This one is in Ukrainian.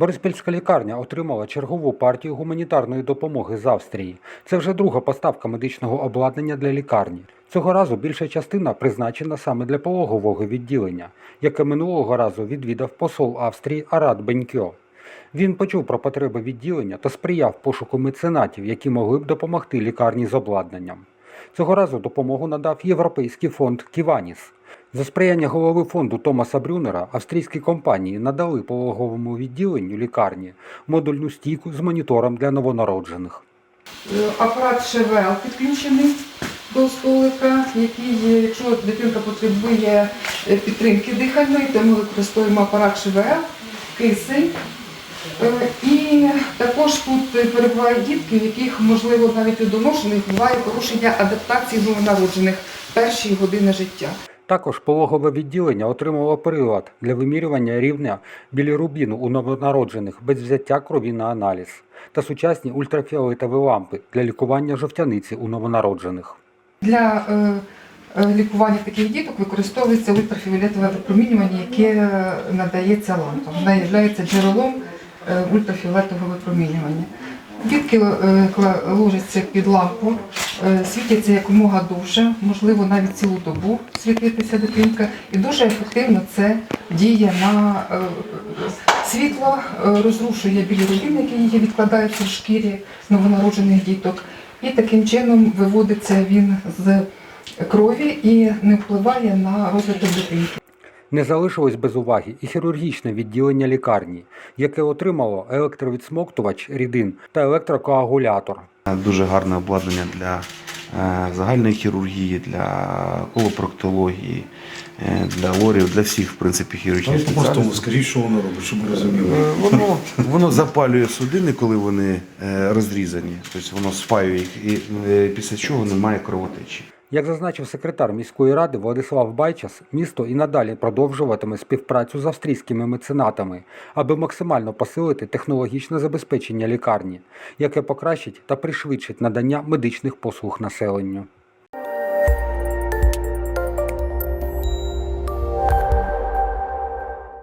Бориспільська лікарня отримала чергову партію гуманітарної допомоги з Австрії. Це вже друга поставка медичного обладнання для лікарні. Цього разу більша частина призначена саме для пологового відділення, яке минулого разу відвідав посол Австрії Арат Бенькьо. Він почув про потреби відділення та сприяв пошуку меценатів, які могли б допомогти лікарні з обладнанням. Цього разу допомогу надав Європейський фонд Ківаніс. За сприяння голови фонду Томаса Брюнера австрійські компанії надали пологовому відділенню лікарні модульну стійку з монітором для новонароджених. Е, Апарат ШВЛ підключений до столика, який, якщо дитинка потребує е, підтримки дихальної, то ми використовуємо апарат ШВЛ, кисень. Е, І також тут перебувають дітки, в яких, можливо, навіть у доношених буває порушення адаптації новонароджених перші години життя. Також пологове відділення отримало прилад для вимірювання рівня білірубіну у новонароджених без взяття крові на аналіз та сучасні ультрафіолетові лампи для лікування жовтяниці у новонароджених. Для е, е, лікування таких діток використовується ультрафіолетове випромінювання, яке надається лампам. Вона є джерелом ультрафіолетового випромінювання. Дітки е, ложаться під лампу, е, світяться якомога довше, можливо навіть цілу добу світитися дитинка. І дуже ефективно це діє на е, світло, е, розрушує білірубін, який відкладається в шкірі новонароджених діток. І таким чином виводиться він з крові і не впливає на розвиток дитинки. Не залишилось без уваги і хірургічне відділення лікарні, яке отримало електровідсмоктувач рідин та електрокоагулятор. Дуже гарне обладнання для е, загальної хірургії, для колопроктології, е, для лорів, для всіх в принципі хірургічних по-простому спеціальностей. скажіть, що воно робить, щоб ми розуміли. Е, Воно, воно запалює судини, коли вони розрізані, тобто воно спаює їх, і після чого немає кровотечі. Як зазначив секретар міської ради Владислав Байчас, місто і надалі продовжуватиме співпрацю з австрійськими меценатами, аби максимально посилити технологічне забезпечення лікарні, яке покращить та пришвидшить надання медичних послуг населенню.